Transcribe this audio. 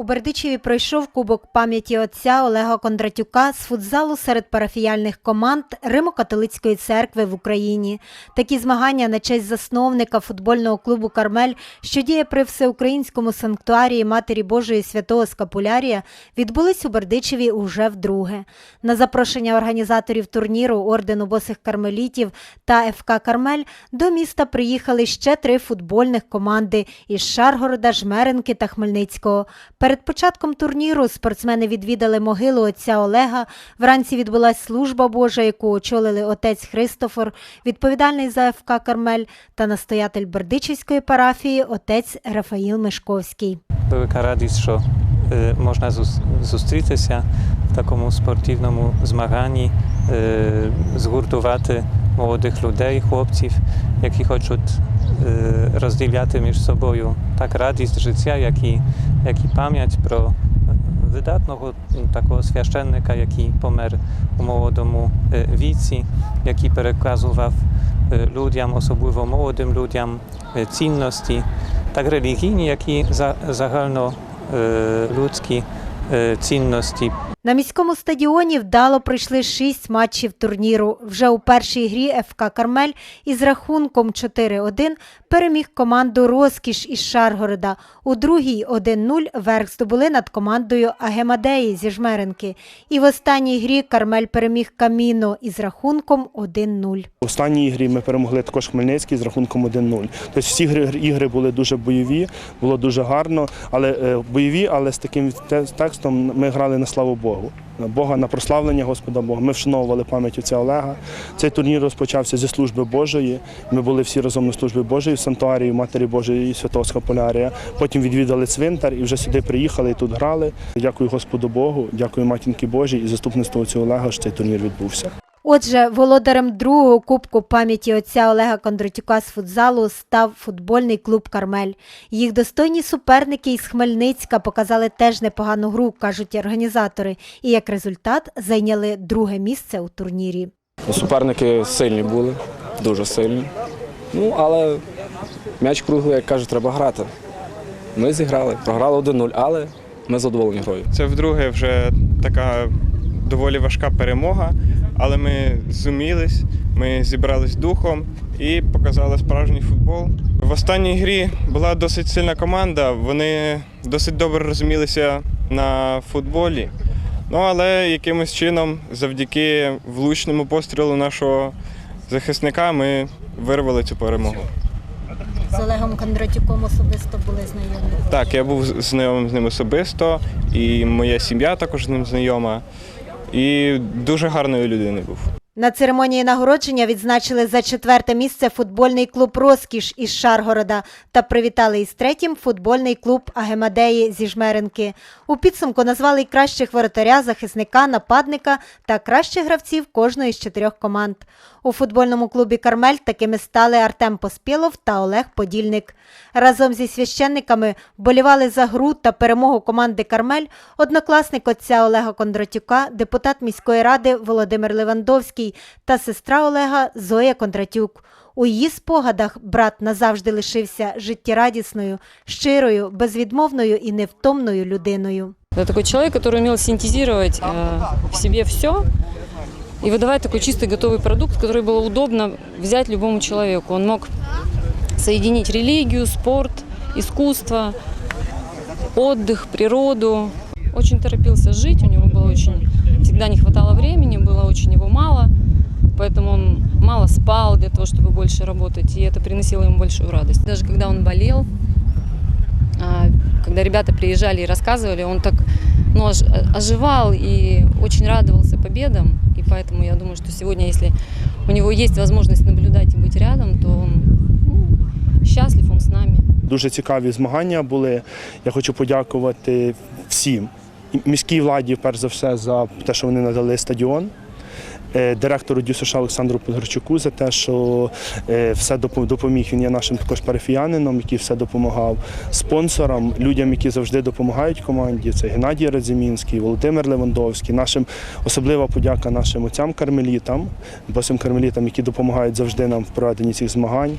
У Бердичеві пройшов Кубок пам'яті отця Олега Кондратюка з футзалу серед парафіяльних команд Римо-католицької церкви в Україні. Такі змагання на честь засновника футбольного клубу Кармель, що діє при всеукраїнському санктуарії Матері Божої Святого Скапулярія, відбулись у Бердичеві уже вдруге. На запрошення організаторів турніру ордену босих кармелітів та ФК Кармель до міста приїхали ще три футбольних команди із Шаргорода, Жмеренки та Хмельницького. Перед початком турніру спортсмени відвідали могилу отця Олега. Вранці відбулася служба Божа, яку очолили отець Христофор, відповідальний за ФК Кармель та настоятель Бердичівської парафії отець Рафаїл Мешковський. Велика радість, що е, можна зустрітися в такому спортивному змаганні, е, згуртувати молодих людей, хлопців, які хочуть е, розділяти між собою так радість життя, як і, як і пам'ять про видатного м, такого священника, який помер у молодому е, віці, який переказував е, людям, особливо молодим людям, е, цінності, так релігійні, як На міському стадіоні вдало пройшли шість матчів турніру. Вже у першій грі ФК Кармель із рахунком 4-1 переміг команду Розкіш із Шаргорода. У другій 1-0 верх здобули над командою Агемадеї зі Жмеренки. І в останній грі Кармель переміг Каміно із рахунком 1-0. В останній ігрі ми перемогли також Хмельницький з рахунком 1-0. Тобто всі ігри були дуже бойові, було дуже гарно, але е, бойові, але з таким текстом ми грали на славу Богу. На Бога на прославлення Господа Бога. Ми вшановували пам'ять отця Олега. Цей турнір розпочався зі служби Божої. Ми були всі разом на службі Божої в Сантуарії, Матері Божої і Святого Скапулярія. Потім відвідали цвинтар і вже сюди приїхали і тут грали. Дякую Господу Богу, дякую матінки Божій і заступництву отця Олега, що цей турнір відбувся. Отже, володарем другого кубку пам'яті отця Олега Кондратюка з футзалу став футбольний клуб Кармель. Їх достойні суперники із Хмельницька показали теж непогану гру, кажуть організатори, і як результат зайняли друге місце у турнірі. Суперники сильні були, дуже сильні. Ну, але м'яч круглий, як кажуть, треба грати. Ми зіграли, програли 1-0, але ми задоволені грою. Це вдруге вже така доволі важка перемога, але ми зумілись, ми зібрались духом і показали справжній футбол. В останній грі була досить сильна команда, вони досить добре розумілися на футболі. Ну але якимось чином, завдяки влучному пострілу нашого захисника, ми вирвали цю перемогу. З Олегом Кондратюком особисто були знайомі. Так, я був знайомим з ним особисто, і моя сім'я також з ним знайома. І дуже гарною людиною був. На церемонії нагородження відзначили за четверте місце футбольний клуб Розкіш із Шаргорода та привітали із третім футбольний клуб Агемадеї зі Жмеренки. У підсумку назвали кращих воротаря, захисника, нападника та кращих гравців кожної з чотирьох команд. У футбольному клубі Кармель такими стали Артем Поспєлов та Олег Подільник. Разом зі священниками вболівали за гру та перемогу команди Кармель однокласник отця Олега Кондратюка, депутат міської ради Володимир Левандовський та сестра Олега Зоя Кондратюк. У її спогадах брат назавжди лишився життєрадісною, щирою, безвідмовною і невтомною людиною. Это такой человек, который умел синтезировать э, в себе все и выдавать такой чистый готовый продукт, который было удобно взять любому человеку. Он мог соединить религию, спорт, искусство, отдых, природу. Очень торопился жить, у него было очень всегда не хватало времени, было очень его мало, поэтому он мало спал для того, чтобы больше работать, и это приносило ему большую радость. Даже когда он болел, а, когда ребята приезжали и рассказывали, он так ну, ож- оживал и очень радовался победам. И поэтому я думаю, что сегодня, если у него есть возможность наблюдать и быть рядом, то он ну, счастлив, он с нами. Дуже цікаві змагання були. Я хочу подякувати всім. Міській владі, перш за все, за те, що вони надали стадіон. е, Директору ДЮСШ Олександру Подгорчуку за те, що е, все допоміг. Він є нашим також парафіянином, який все допомагав. Спонсорам, людям, які завжди допомагають команді. Це Геннадій Радзімінський, Володимир Левандовський. Нашим особлива подяка нашим отцям кармелітам, босим кармелітам, які допомагають завжди нам в проведенні цих змагань.